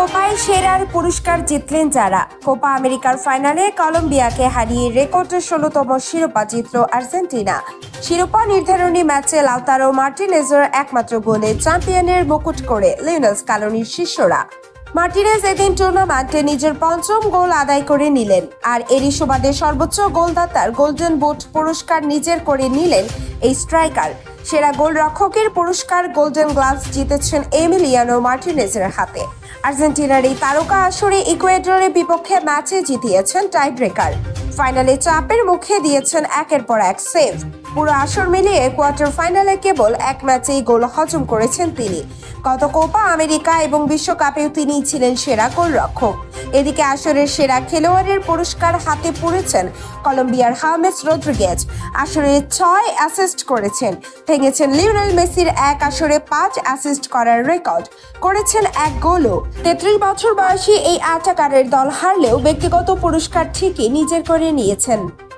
কোপায় সেরার পুরস্কার জিতলেন যারা। কোপা আমেরিকার ফাইনালে কলম্বিয়াকে হারিয়ে রেকর্ড ষোলোতম শিরোপা জিতল আর্জেন্টিনা। শিরোপা নির্ধারণী ম্যাচে লাউতারো মার্টিনেজের একমাত্র গোলে চ্যাম্পিয়নের মুকুট করে লিওনাস কালোনির শিষ্যরা। মার্টিনেজ এদিন টুর্নামেন্টে নিজের পঞ্চম গোল আদায় করে নিলেন। আর এরই সুবাদে সর্বোচ্চ গোলদাতার গোল্ডেন বুট পুরস্কার নিজের করে নিলেন এই স্ট্রাইকার। সেরা গোলরক্ষকের পুরস্কার গোল্ডেন গ্লাভস জিতেছেন এমিলিয়ানো মার্টিনেজের হাতে। আর্জেন্টিনার এই তারকা আসরে ইকুয়েডরের বিপক্ষে ম্যাচে জিতিয়েছেন টাই ব্রেকার ফাইনালে চাপের মুখে দিয়েছেন একের পর এক সেভ। পুরো আসর মিলিয়ে কোয়ার্টার ফাইনালে কেবল এক ম্যাচেই গোল হজম করেছেন তিনি। গত কোপা আমেরিকা এবং বিশ্বকাপেও তিনি ছিলেন সেরা গোলরক্ষক। এদিকে আসরের সেরা খেলোয়াড়ের পুরস্কার হাতে পড়েছেন কলম্বিয়ার হামেস রদ্রিগেজ আসরে ছয় অ্যাসিস্ট করেছেন। ভেঙেছেন লিওনেল মেসির এক আসরে পাঁচ অ্যাসিস্ট করার রেকর্ড। করেছেন এক গোলও। তেত্রিশ বছর বয়সী এই অ্যাটাকারের দল হারলেও ব্যক্তিগত পুরস্কার ঠিকই নিজের করে নিয়েছেন।